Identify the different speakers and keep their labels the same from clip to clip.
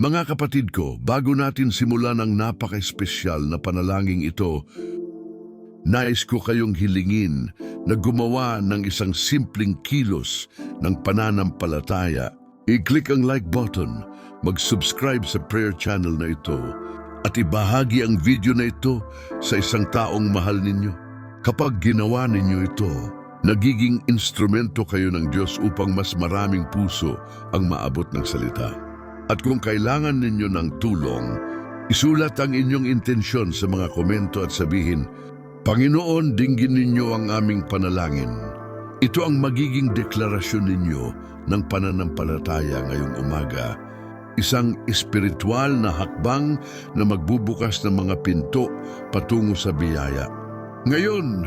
Speaker 1: Mga kapatid ko, bago natin simulan ang napaka-espesyal na panalangin ito, nais ko kayong hilingin na gumawa ng isang simpleng kilos ng pananampalataya. I-click ang like button, mag-subscribe sa prayer channel na ito, at ibahagi ang video na ito sa isang taong mahal ninyo. Kapag ginawa ninyo ito, nagiging instrumento kayo ng Diyos upang mas maraming puso ang maabot ng salita. At kung kailangan ninyo ng tulong, isulat ang inyong intensyon sa mga komento at sabihin, Panginoon, dinggin ninyo ang aming panalangin. Ito ang magiging deklarasyon ninyo ng pananampalataya ngayong umaga. Isang espiritual na hakbang na magbubukas ng mga pinto patungo sa biyaya. Ngayon,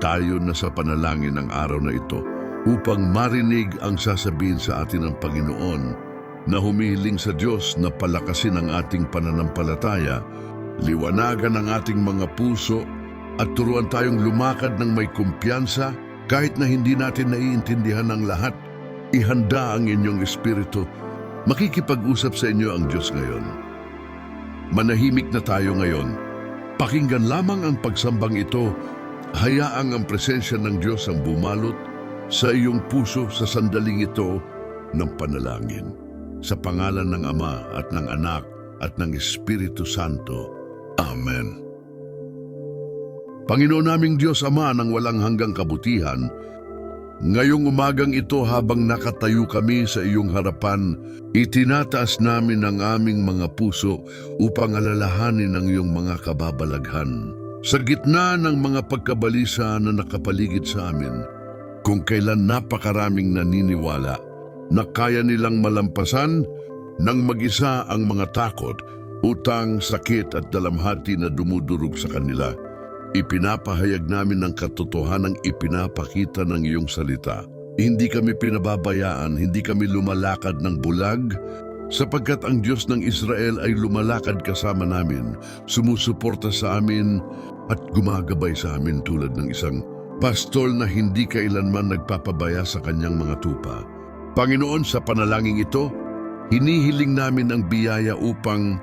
Speaker 1: tayo na sa panalangin ng araw na ito upang marinig ang sasabihin sa atin ng Panginoon na humihiling sa Diyos na palakasin ang ating pananampalataya, liwanagan ang ating mga puso at turuan tayong lumakad ng may kumpiyansa kahit na hindi natin naiintindihan ang lahat. Ihanda ang inyong espiritu. Makikipag-usap sa inyo ang Diyos ngayon. Manahimik na tayo ngayon. Pakinggan lamang ang pagsambang ito. Hayaang ang presensya ng Diyos ang bumalot sa iyong puso sa sandaling ito ng panalangin. Sa pangalan ng Ama at ng Anak at ng Espiritu Santo. Amen. Panginoon naming Diyos Ama ng walang hanggang kabutihan, ngayong umagang ito habang nakatayo kami sa iyong harapan, itinataas namin ang aming mga puso upang alalahanin ang iyong mga kababalaghan. Sa gitna ng mga pagkabalisa na nakapaligid sa amin, kung kailan napakaraming naniniwala na kaya nilang malampasan ng mag-isa ang mga takot, utang, sakit at dalamhati na dumudurog sa kanila. Ipinapahayag namin ang katotohanang ipinapakita ng iyong salita. Hindi kami pinababayaan, hindi kami lumalakad ng bulag, sapagkat ang Diyos ng Israel ay lumalakad kasama namin, sumusuporta sa amin at gumagabay sa amin tulad ng isang pastol na hindi kailanman nagpapabaya sa kanyang mga tupa. Panginoon, sa panalangin ito, hinihiling namin ang biyaya upang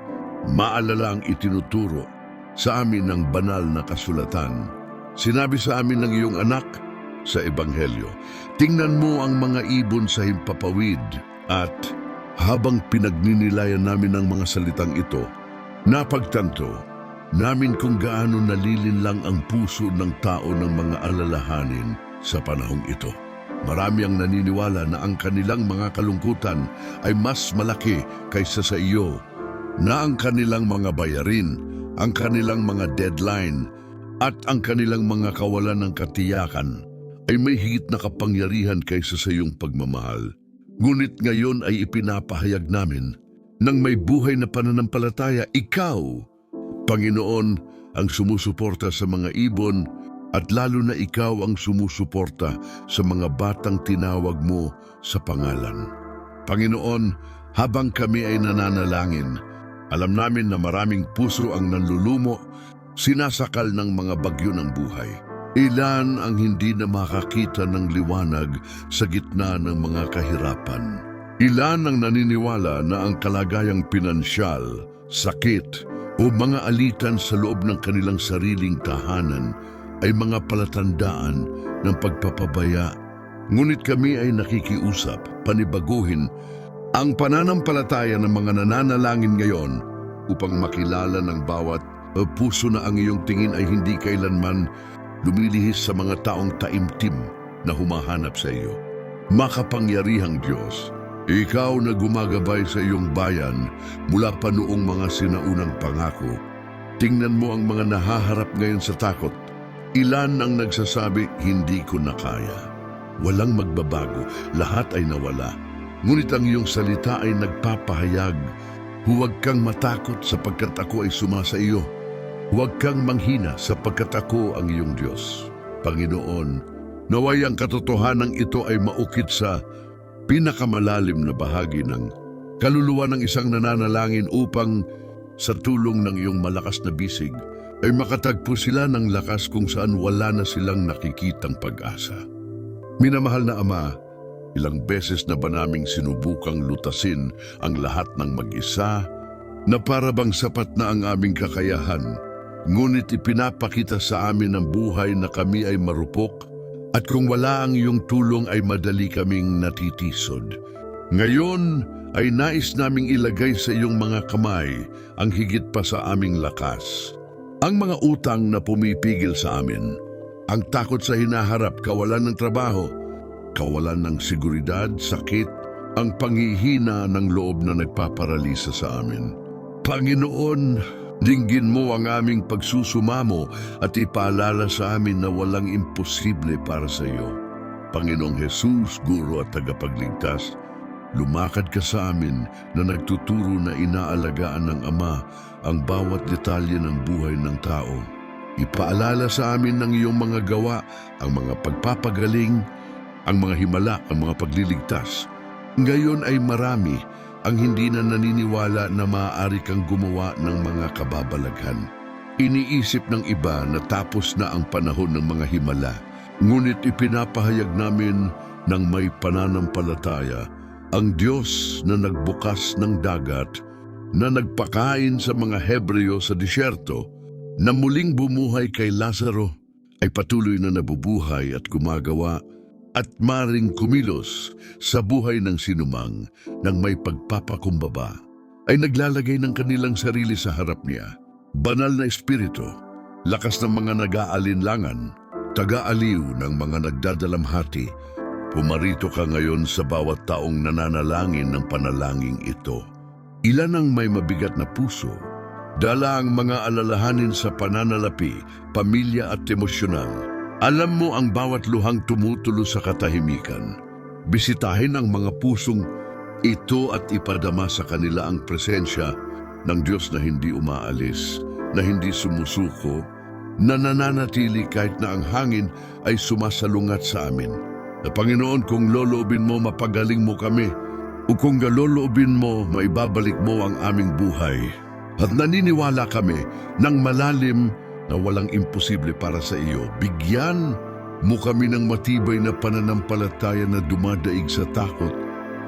Speaker 1: maalala ang itinuturo sa amin ng banal na kasulatan. Sinabi sa amin ng iyong anak sa Ebanghelyo, Tingnan mo ang mga ibon sa himpapawid at habang pinagninilayan namin ang mga salitang ito, napagtanto namin kung gaano nalilinlang ang puso ng tao ng mga alalahanin sa panahong ito. Marami ang naniniwala na ang kanilang mga kalungkutan ay mas malaki kaysa sa iyo, na ang kanilang mga bayarin, ang kanilang mga deadline, at ang kanilang mga kawalan ng katiyakan ay may higit na kapangyarihan kaysa sa iyong pagmamahal. Ngunit ngayon ay ipinapahayag namin nang may buhay na pananampalataya, ikaw, Panginoon, ang sumusuporta sa mga ibon at lalo na ikaw ang sumusuporta sa mga batang tinawag mo sa pangalan. Panginoon, habang kami ay nananalangin, alam namin na maraming puso ang nanlulumo, sinasakal ng mga bagyo ng buhay. Ilan ang hindi na makakita ng liwanag sa gitna ng mga kahirapan. Ilan ang naniniwala na ang kalagayang pinansyal, sakit, o mga alitan sa loob ng kanilang sariling tahanan ay mga palatandaan ng pagpapabaya. Ngunit kami ay nakikiusap, panibaguhin ang pananampalataya ng mga nananalangin ngayon upang makilala ng bawat puso na ang iyong tingin ay hindi kailanman lumilihis sa mga taong taimtim na humahanap sa iyo. Makapangyarihang Diyos, ikaw na gumagabay sa iyong bayan mula pa noong mga sinaunang pangako. Tingnan mo ang mga nahaharap ngayon sa takot. Ilan ang nagsasabi, hindi ko na kaya. Walang magbabago, lahat ay nawala. Ngunit ang iyong salita ay nagpapahayag, huwag kang matakot sapagkat ako ay sumasa iyo. Huwag kang manghina sapagkat ako ang iyong Diyos. Panginoon, naway ang katotohanan ito ay maukit sa pinakamalalim na bahagi ng kaluluwa ng isang nananalangin upang sa tulong ng iyong malakas na bisig ay makatagpo sila ng lakas kung saan wala na silang nakikitang pag-asa. Minamahal na Ama, Ilang beses na ba naming sinubukang lutasin ang lahat ng mag-isa na para bang sapat na ang aming kakayahan. Ngunit ipinapakita sa amin ng buhay na kami ay marupok at kung wala ang iyong tulong ay madali kaming natitisod. Ngayon ay nais naming ilagay sa iyong mga kamay ang higit pa sa aming lakas. Ang mga utang na pumipigil sa amin, ang takot sa hinaharap, kawalan ng trabaho, kawalan ng seguridad, sakit, ang panghihina ng loob na nagpaparalisa sa amin. Panginoon, dinggin mo ang aming pagsusumamo at ipaalala sa amin na walang imposible para sa iyo. Panginoong Jesus, Guro at Tagapagligtas, lumakad ka sa amin na nagtuturo na inaalagaan ng Ama ang bawat detalye ng buhay ng tao. Ipaalala sa amin ng iyong mga gawa, ang mga pagpapagaling, ang mga himala, ang mga pagliligtas. Ngayon ay marami ang hindi na naniniwala na maaari kang gumawa ng mga kababalaghan. Iniisip ng iba na tapos na ang panahon ng mga himala, ngunit ipinapahayag namin ng may pananampalataya ang Diyos na nagbukas ng dagat, na nagpakain sa mga Hebreo sa disyerto, na muling bumuhay kay Lazaro, ay patuloy na nabubuhay at gumagawa at maring kumilos sa buhay ng sinumang nang may pagpapakumbaba, ay naglalagay ng kanilang sarili sa harap niya. Banal na espiritu, lakas ng mga nag-aalinlangan, taga-aliw ng mga nagdadalamhati, pumarito ka ngayon sa bawat taong nananalangin ng panalangin ito. Ilan ang may mabigat na puso, dala ang mga alalahanin sa pananalapi, pamilya at emosyonal, alam mo ang bawat luhang tumutulo sa katahimikan. Bisitahin ang mga pusong ito at ipadama sa kanila ang presensya ng Diyos na hindi umaalis, na hindi sumusuko, na nananatili kahit na ang hangin ay sumasalungat sa amin. Na Panginoon, kung loloobin mo, mapagaling mo kami. O kung galoloobin mo, maibabalik mo ang aming buhay. At naniniwala kami ng malalim na walang imposible para sa iyo. Bigyan mo kami ng matibay na pananampalataya na dumadaig sa takot.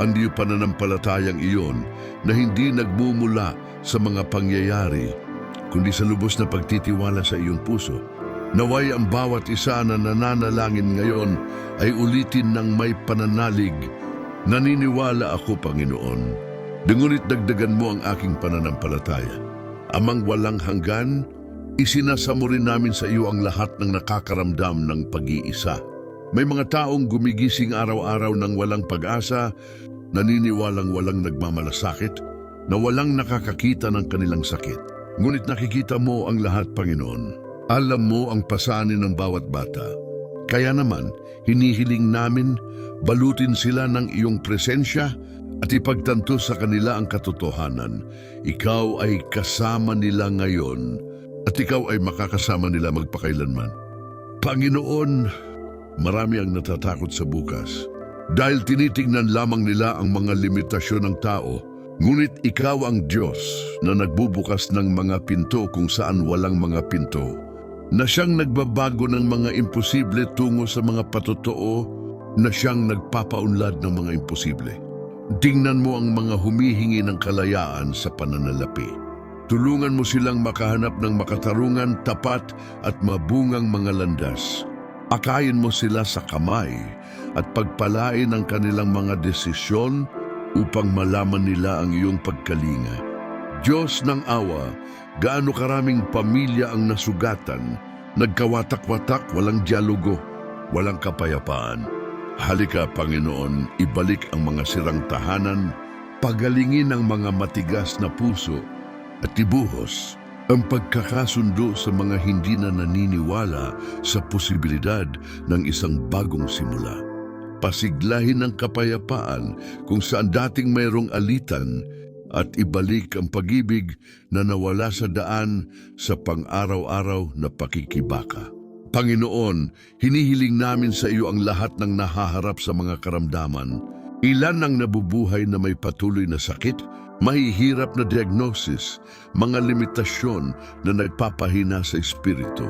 Speaker 1: Ang iyo pananampalatayang iyon na hindi nagmumula sa mga pangyayari, kundi sa lubos na pagtitiwala sa iyong puso. Naway ang bawat isa na nananalangin ngayon ay ulitin ng may pananalig. Naniniwala ako, Panginoon. Ngunit dagdagan mo ang aking pananampalataya. Amang walang hanggan, Isinasamo rin namin sa iyo ang lahat ng nakakaramdam ng pag-iisa. May mga taong gumigising araw-araw ng walang pag-asa, naniniwalang walang nagmamalasakit, na walang nakakakita ng kanilang sakit. Ngunit nakikita mo ang lahat, Panginoon. Alam mo ang pasanin ng bawat bata. Kaya naman, hinihiling namin, balutin sila ng iyong presensya at ipagtanto sa kanila ang katotohanan. Ikaw ay kasama nila ngayon at ikaw ay makakasama nila magpakailanman. Panginoon, marami ang natatakot sa bukas dahil tinitingnan lamang nila ang mga limitasyon ng tao. Ngunit ikaw ang Diyos na nagbubukas ng mga pinto kung saan walang mga pinto, na siyang nagbabago ng mga imposible tungo sa mga patotoo, na siyang nagpapaunlad ng mga imposible. Tingnan mo ang mga humihingi ng kalayaan sa pananalapi. Tulungan mo silang makahanap ng makatarungan, tapat at mabungang mga landas. Akayin mo sila sa kamay at pagpalain ang kanilang mga desisyon upang malaman nila ang iyong pagkalinga. Diyos ng awa, gaano karaming pamilya ang nasugatan, nagkawatak-watak, walang dialogo, walang kapayapaan. Halika, Panginoon, ibalik ang mga sirang tahanan, pagalingin ang mga matigas na puso, at ibuhos ang pagkakasundo sa mga hindi na naniniwala sa posibilidad ng isang bagong simula. Pasiglahin ang kapayapaan kung saan dating mayroong alitan at ibalik ang pag-ibig na nawala sa daan sa pang-araw-araw na pakikibaka. Panginoon, hinihiling namin sa iyo ang lahat ng nahaharap sa mga karamdaman. Ilan ang nabubuhay na may patuloy na sakit, mahihirap na diagnosis, mga limitasyon na nagpapahina sa espiritu.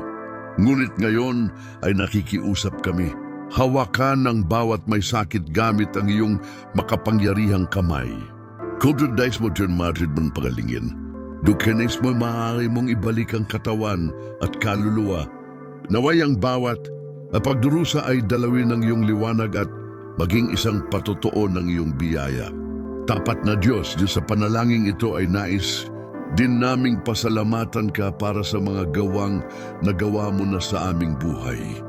Speaker 1: Ngunit ngayon ay nakikiusap kami, hawakan ng bawat may sakit gamit ang iyong makapangyarihang kamay. Kodrodais mo dyan Madrid man pagalingin. Dukenes mo maaari mong ibalik ang katawan at kaluluwa. Naway ang bawat na pagdurusa ay dalawin ng iyong liwanag at maging isang patotoo ng iyong biyaya. Tapat na Diyos, Diyos sa panalangin ito ay nais din naming pasalamatan ka para sa mga gawang nagawa mo na sa aming buhay.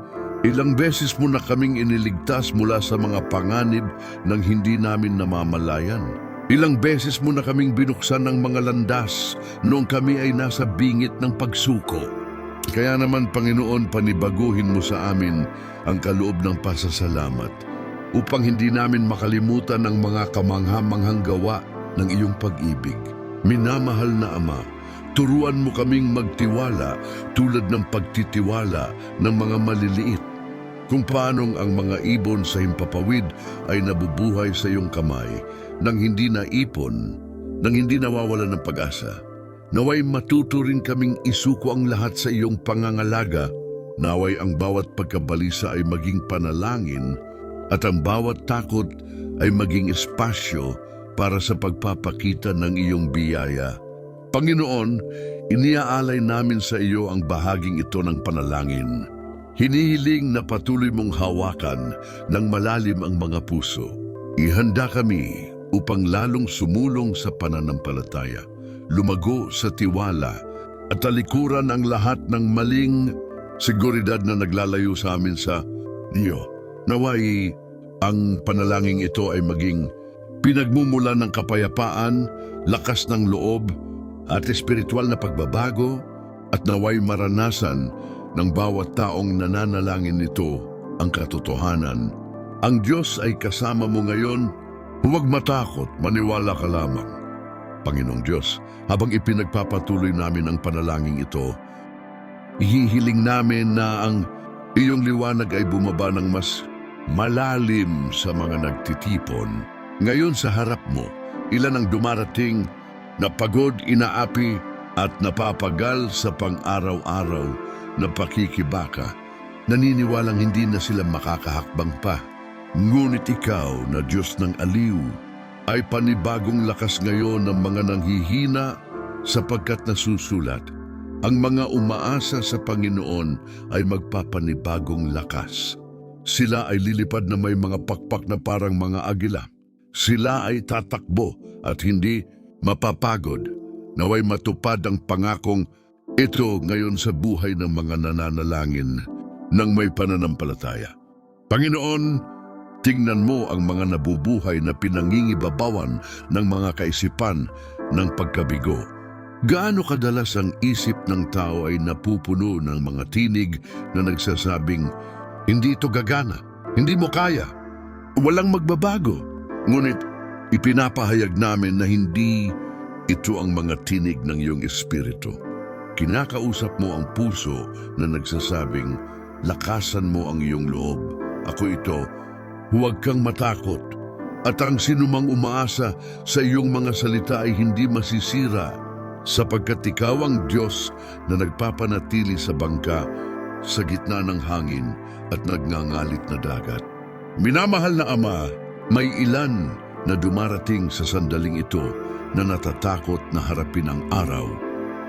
Speaker 1: Ilang beses mo na kaming iniligtas mula sa mga panganib ng hindi namin namamalayan. Ilang beses mo na kaming binuksan ng mga landas noong kami ay nasa bingit ng pagsuko. Kaya naman, Panginoon, panibaguhin mo sa amin ang kaloob ng pasasalamat upang hindi namin makalimutan ang mga kamangha-manghang gawa ng iyong pag-ibig. Minamahal na Ama, turuan mo kaming magtiwala tulad ng pagtitiwala ng mga maliliit. Kung paanong ang mga ibon sa himpapawid ay nabubuhay sa iyong kamay nang hindi naipon, nang hindi nawawala ng pag-asa. Naway matuto rin kaming isuko ang lahat sa iyong pangangalaga. Naway ang bawat pagkabalisa ay maging panalangin at ang bawat takot ay maging espasyo para sa pagpapakita ng iyong biyaya. Panginoon, iniaalay namin sa iyo ang bahaging ito ng panalangin. Hinihiling na patuloy mong hawakan ng malalim ang mga puso. Ihanda kami upang lalong sumulong sa pananampalataya, lumago sa tiwala, at talikuran ang lahat ng maling seguridad na naglalayo sa amin sa Diyo. Naway ang panalangin ito ay maging pinagmumula ng kapayapaan, lakas ng loob, at espiritual na pagbabago, at naway maranasan ng bawat taong nananalangin nito ang katotohanan. Ang Diyos ay kasama mo ngayon, huwag matakot, maniwala ka lamang. Panginoong Diyos, habang ipinagpapatuloy namin ang panalangin ito, ihihiling namin na ang iyong liwanag ay bumaba ng mas malalim sa mga nagtitipon. Ngayon sa harap mo, ilan ang dumarating na pagod inaapi at napapagal sa pang-araw-araw na pakikibaka. Naniniwalang hindi na sila makakahakbang pa. Ngunit ikaw na Diyos ng aliw ay panibagong lakas ngayon ng mga nanghihina sapagkat nasusulat. Ang mga umaasa sa Panginoon ay magpapanibagong lakas. Sila ay lilipad na may mga pakpak na parang mga agila. Sila ay tatakbo at hindi mapapagod. Naway matupad ang pangakong ito ngayon sa buhay ng mga nananalangin ng may pananampalataya. Panginoon, tingnan mo ang mga nabubuhay na pinangingibabawan ng mga kaisipan ng pagkabigo. Gaano kadalas ang isip ng tao ay napupuno ng mga tinig na nagsasabing, hindi ito gagana, hindi mo kaya, walang magbabago. Ngunit ipinapahayag namin na hindi ito ang mga tinig ng iyong espiritu. Kinakausap mo ang puso na nagsasabing, lakasan mo ang iyong loob. Ako ito, huwag kang matakot. At ang sinumang umaasa sa iyong mga salita ay hindi masisira sapagkat ikaw ang Diyos na nagpapanatili sa bangka sa gitna ng hangin at nagngangalit na dagat. Minamahal na Ama, may ilan na dumarating sa sandaling ito na natatakot na harapin ang araw.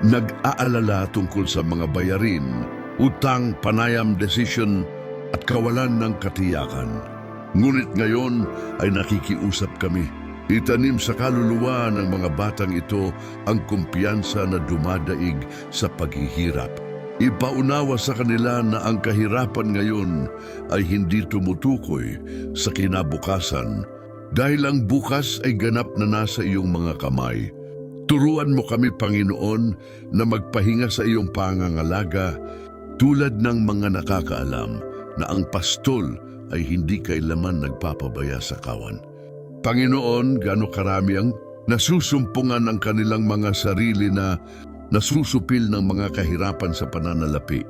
Speaker 1: Nag-aalala tungkol sa mga bayarin, utang, panayam, decision at kawalan ng katiyakan. Ngunit ngayon ay nakikiusap kami. Itanim sa kaluluwa ng mga batang ito ang kumpiyansa na dumadaig sa paghihirap. Ipaunawa sa kanila na ang kahirapan ngayon ay hindi tumutukoy sa kinabukasan dahil ang bukas ay ganap na nasa iyong mga kamay. Turuan mo kami, Panginoon, na magpahinga sa iyong pangangalaga tulad ng mga nakakaalam na ang pastol ay hindi kailaman nagpapabaya sa kawan. Panginoon, gano karami ang nasusumpungan ang kanilang mga sarili na nasusupil ng mga kahirapan sa pananalapi.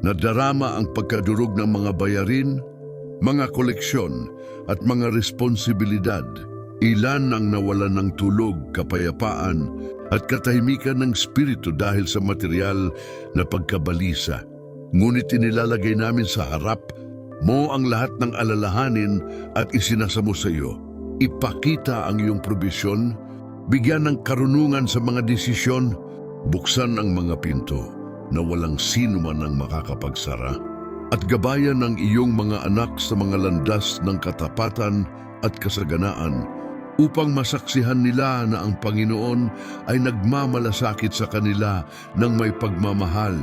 Speaker 1: Nadarama ang pagkadurog ng mga bayarin, mga koleksyon at mga responsibilidad. Ilan ang nawalan ng tulog, kapayapaan at katahimikan ng spirito dahil sa material na pagkabalisa. Ngunit inilalagay namin sa harap mo ang lahat ng alalahanin at isinasamo sa iyo. Ipakita ang iyong probisyon, bigyan ng karunungan sa mga desisyon, buksan ang mga pinto na walang sino man ang makakapagsara, at gabayan ng iyong mga anak sa mga landas ng katapatan at kasaganaan upang masaksihan nila na ang Panginoon ay nagmamalasakit sa kanila ng may pagmamahal.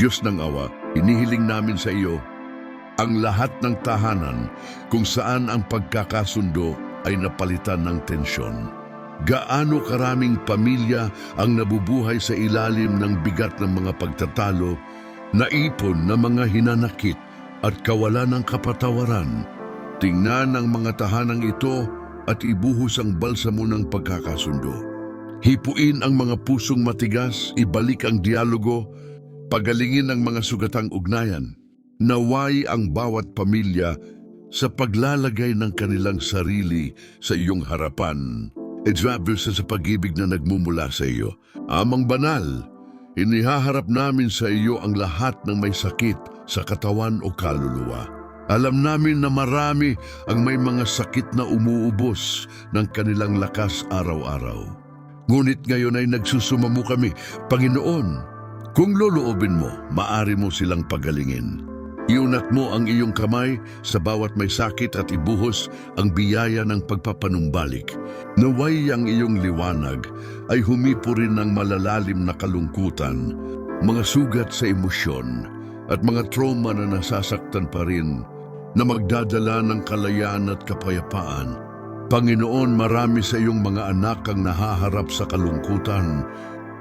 Speaker 1: Diyos ng awa, inihiling namin sa iyo ang lahat ng tahanan kung saan ang pagkakasundo ay napalitan ng tensyon. Gaano karaming pamilya ang nabubuhay sa ilalim ng bigat ng mga pagtatalo, naipon na mga hinanakit at kawalan ng kapatawaran. Tingnan ang mga tahanang ito at ibuhos ang balsamo ng pagkakasundo. Hipuin ang mga pusong matigas, ibalik ang dialogo, pagalingin ang mga sugatang ugnayan. Naway ang bawat pamilya sa paglalagay ng kanilang sarili sa iyong harapan. Examples sa pag-ibig na nagmumula sa iyo. Amang banal, inihaharap namin sa iyo ang lahat ng may sakit sa katawan o kaluluwa. Alam namin na marami ang may mga sakit na umuubos ng kanilang lakas araw-araw. Ngunit ngayon ay nagsusumamo kami, Panginoon, kung loloobin mo, maari mo silang pagalingin. Iunat mo ang iyong kamay sa bawat may sakit at ibuhos ang biyaya ng pagpapanumbalik. Naway ang iyong liwanag ay humipo rin ng malalalim na kalungkutan, mga sugat sa emosyon at mga trauma na nasasaktan pa rin na magdadala ng kalayaan at kapayapaan. Panginoon, marami sa iyong mga anak ang nahaharap sa kalungkutan.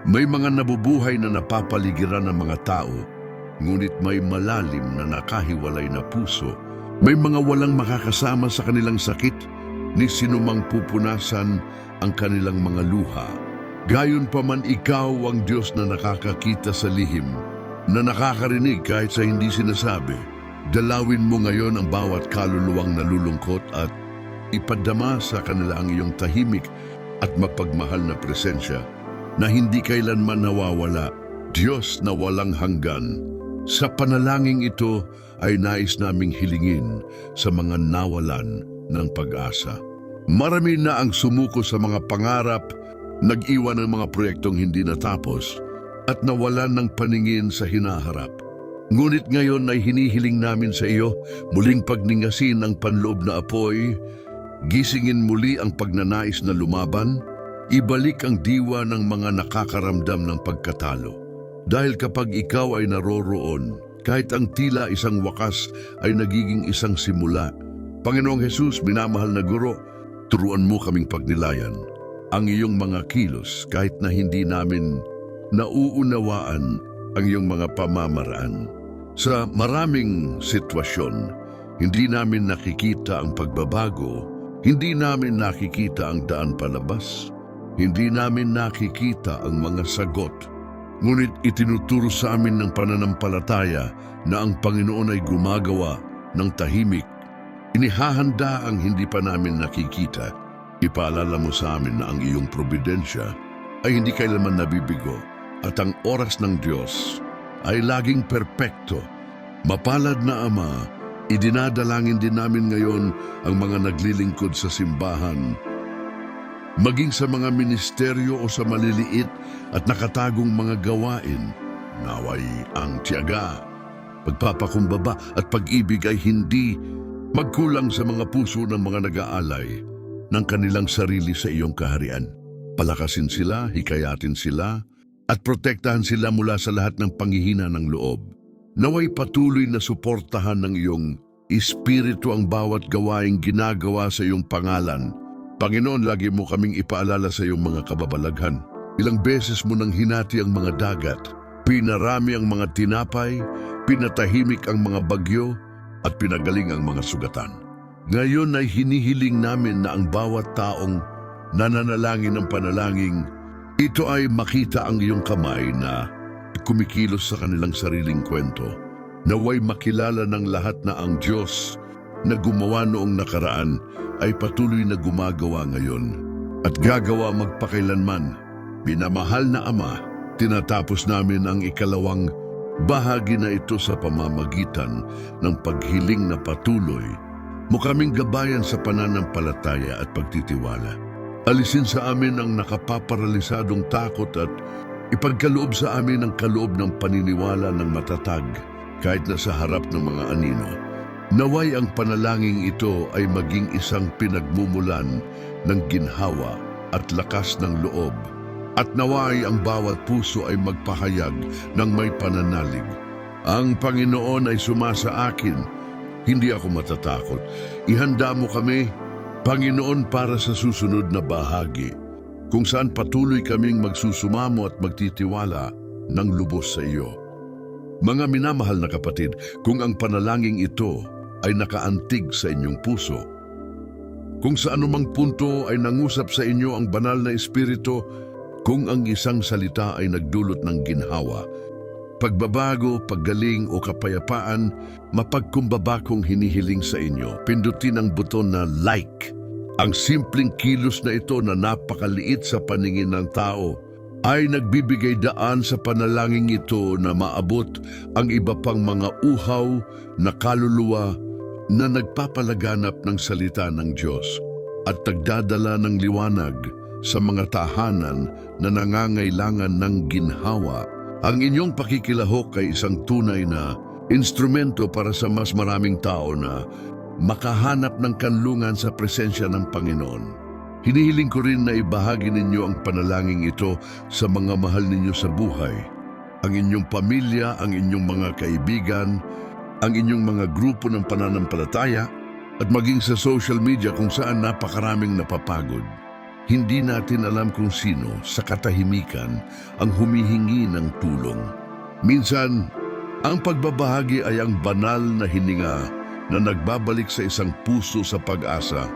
Speaker 1: May mga nabubuhay na napapaligiran ng mga tao ngunit may malalim na nakahiwalay na puso. May mga walang makakasama sa kanilang sakit, ni sinumang pupunasan ang kanilang mga luha. Gayon pa man ikaw ang Diyos na nakakakita sa lihim, na nakakarinig kahit sa hindi sinasabi. Dalawin mo ngayon ang bawat kaluluwang nalulungkot at ipadama sa kanila ang iyong tahimik at mapagmahal na presensya na hindi kailanman nawawala, Diyos na walang hanggan. Sa panalangin ito ay nais naming hilingin sa mga nawalan ng pag-asa. Marami na ang sumuko sa mga pangarap, nag-iwan ng mga proyektong hindi natapos, at nawalan ng paningin sa hinaharap. Ngunit ngayon ay hinihiling namin sa iyo muling pagningasin ang panloob na apoy, gisingin muli ang pagnanais na lumaban, ibalik ang diwa ng mga nakakaramdam ng pagkatalo. Dahil kapag ikaw ay naroroon, kahit ang tila isang wakas ay nagiging isang simula. Panginoong Hesus, minamahal na guro, turuan mo kaming pagnilayan. Ang iyong mga kilos kahit na hindi namin nauunawaan ang iyong mga pamamaraan. Sa maraming sitwasyon, hindi namin nakikita ang pagbabago, hindi namin nakikita ang daan palabas, hindi namin nakikita ang mga sagot. Ngunit itinuturo sa amin ng pananampalataya na ang Panginoon ay gumagawa ng tahimik. Inihahanda ang hindi pa namin nakikita. Ipaalala mo sa amin na ang iyong probidensya ay hindi kailanman nabibigo at ang oras ng Diyos ay laging perpekto. Mapalad na Ama, idinadalangin din namin ngayon ang mga naglilingkod sa simbahan maging sa mga ministeryo o sa maliliit at nakatagong mga gawain, naway ang tiyaga, pagpapakumbaba at pag-ibig ay hindi magkulang sa mga puso ng mga nag-aalay ng kanilang sarili sa iyong kaharian. Palakasin sila, hikayatin sila, at protektahan sila mula sa lahat ng panghihina ng loob. Naway patuloy na suportahan ng iyong espiritu ang bawat gawaing ginagawa sa iyong pangalan Panginoon, lagi mo kaming ipaalala sa iyong mga kababalaghan. Ilang beses mo nang hinati ang mga dagat, pinarami ang mga tinapay, pinatahimik ang mga bagyo, at pinagaling ang mga sugatan. Ngayon ay hinihiling namin na ang bawat taong nananalangin ng panalangin, ito ay makita ang iyong kamay na kumikilos sa kanilang sariling kwento. Naway makilala ng lahat na ang Diyos na gumawa noong nakaraan ay patuloy na gumagawa ngayon at gagawa magpakailanman. Binamahal na Ama, tinatapos namin ang ikalawang Bahagi na ito sa pamamagitan ng paghiling na patuloy mo kaming gabayan sa pananampalataya at pagtitiwala. Alisin sa amin ang nakapaparalisadong takot at ipagkaloob sa amin ang kaloob ng paniniwala ng matatag kahit na sa harap ng mga anino. Naway ang panalangin ito ay maging isang pinagmumulan ng ginhawa at lakas ng loob. At naway ang bawat puso ay magpahayag ng may pananalig. Ang Panginoon ay sumasa akin. Hindi ako matatakot. Ihanda mo kami, Panginoon, para sa susunod na bahagi, kung saan patuloy kaming magsusumamo at magtitiwala ng lubos sa iyo. Mga minamahal na kapatid, kung ang panalangin ito ay nakaantig sa inyong puso, kung sa anumang punto ay nangusap sa inyo ang banal na espiritu, kung ang isang salita ay nagdulot ng ginhawa, pagbabago, paggaling o kapayapaan, mapagkumbaba kong hinihiling sa inyo, pindutin ang buton na like. Ang simpleng kilos na ito na napakaliit sa paningin ng tao ay nagbibigay daan sa panalangin ito na maabot ang iba pang mga uhaw na kaluluwa na nagpapalaganap ng salita ng Diyos at nagdadala ng liwanag sa mga tahanan na nangangailangan ng ginhawa. Ang inyong pakikilahok ay isang tunay na instrumento para sa mas maraming tao na makahanap ng kanlungan sa presensya ng Panginoon. Hinihiling ko rin na ibahagi ninyo ang panalangin ito sa mga mahal ninyo sa buhay. Ang inyong pamilya, ang inyong mga kaibigan, ang inyong mga grupo ng pananampalataya, at maging sa social media kung saan napakaraming napapagod. Hindi natin alam kung sino sa katahimikan ang humihingi ng tulong. Minsan, ang pagbabahagi ay ang banal na hininga na nagbabalik sa isang puso sa pag-asa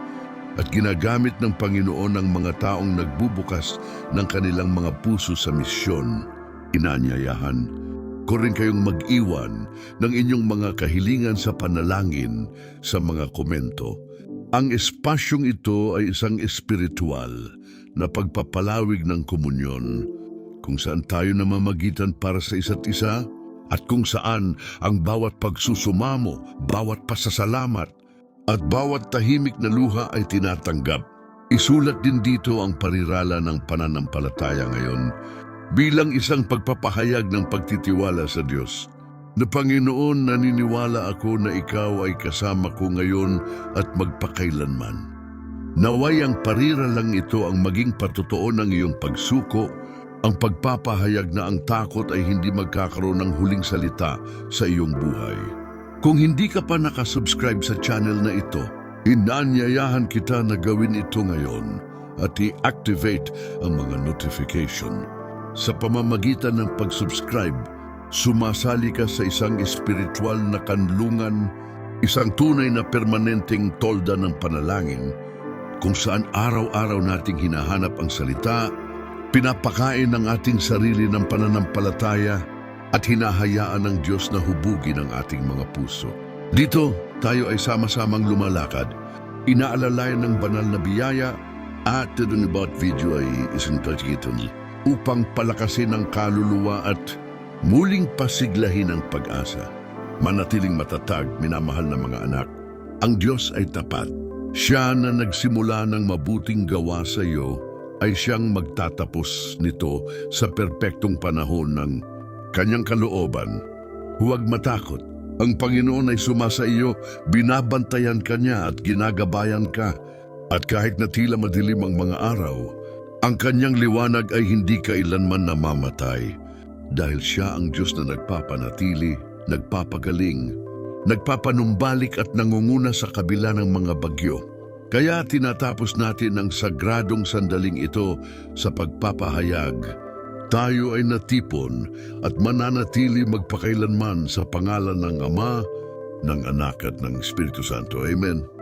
Speaker 1: at ginagamit ng Panginoon ang mga taong nagbubukas ng kanilang mga puso sa misyon. Inanyayahan ko rin kayong mag-iwan ng inyong mga kahilingan sa panalangin sa mga komento. Ang espasyong ito ay isang espiritual na pagpapalawig ng komunyon kung saan tayo namamagitan para sa isa't isa at kung saan ang bawat pagsusumamo, bawat pasasalamat at bawat tahimik na luha ay tinatanggap. Isulat din dito ang parirala ng pananampalataya ngayon bilang isang pagpapahayag ng pagtitiwala sa Diyos. Na Panginoon, naniniwala ako na ikaw ay kasama ko ngayon at magpakailanman. Naway ang pariralang ito ang maging patotoo ng iyong pagsuko, ang pagpapahayag na ang takot ay hindi magkakaroon ng huling salita sa iyong buhay. Kung hindi ka pa nakasubscribe sa channel na ito, inanyayahan kita na gawin ito ngayon at i-activate ang mga notification. Sa pamamagitan ng pag-subscribe, sumasali ka sa isang espiritual na kanlungan, isang tunay na permanenteng tolda ng panalangin, kung saan araw-araw nating hinahanap ang salita, pinapakain ng ating sarili ng pananampalataya, at hinahayaan ng Diyos na hubugin ang ating mga puso. Dito, tayo ay sama-samang lumalakad, inaalalayan ng banal na biyaya at the about video ay isang kagitan upang palakasin ang kaluluwa at muling pasiglahin ang pag-asa. Manatiling matatag, minamahal na mga anak. Ang Diyos ay tapat. Siya na nagsimula ng mabuting gawa sa iyo ay siyang magtatapos nito sa perpektong panahon ng kanyang kalooban. Huwag matakot. Ang Panginoon ay sumasa iyo, binabantayan ka niya at ginagabayan ka. At kahit na tila madilim ang mga araw, ang kanyang liwanag ay hindi kailanman namamatay dahil siya ang Diyos na nagpapanatili, nagpapagaling, nagpapanumbalik at nangunguna sa kabila ng mga bagyo. Kaya tinatapos natin ang sagradong sandaling ito sa pagpapahayag. Tayo ay natipon at mananatili magpakailanman sa pangalan ng Ama, ng Anak at ng Espiritu Santo. Amen.